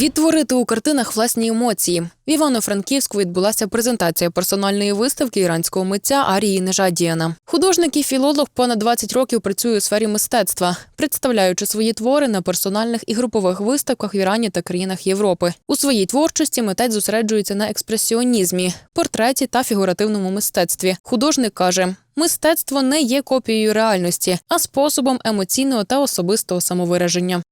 Відтворити у картинах власні емоції. В Івано-Франківську відбулася презентація персональної виставки іранського митця Арії Нежадіяна. Художник і філолог понад 20 років працює у сфері мистецтва, представляючи свої твори на персональних і групових виставках в Ірані та країнах Європи. У своїй творчості митець зосереджується на експресіонізмі, портреті та фігуративному мистецтві. Художник каже. Мистецтво не є копією реальності, а способом емоційного та особистого самовираження.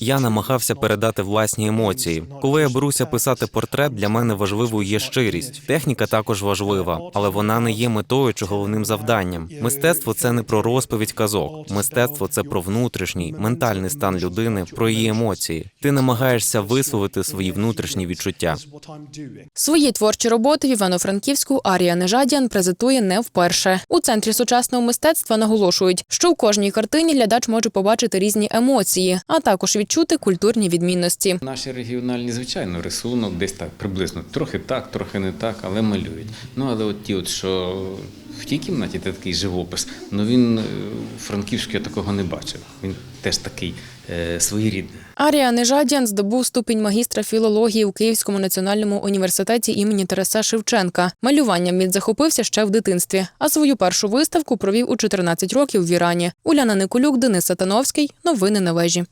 Я намагався передати власні емоції. Коли я беруся писати портрет, для мене важливою є щирість. Техніка також важлива, але вона не є метою чи головним завданням. Мистецтво це не про розповідь казок. Мистецтво це про внутрішній ментальний стан людини, про її емоції. Ти намагаєшся висловити свої внутрішні відчуття. Свої творчі роботи в Івано-Франківську Арія Нежадіан презентує не вперше. У центрі сучасного мистецтва наголошують, що у кожній картині глядач може побачити різні емоції, а також відчути культурні відмінності. Наші регіональні, звичайно, рисунок десь так приблизно трохи так, трохи не так, але малюють. Ну але от ті, от що в тій кімнаті це такий живопис, ну він е, Франківську я такого не бачив. Він теж такий е, своєрідний. Арія Нежадіан здобув ступінь магістра філології у Київському національному університеті імені Тараса Шевченка. Малюванням він захопився ще в дитинстві, а свою першу виставку провів у 14 років в Ірані. Уляна Николюк, Денис Сатановський. Новини на вежі.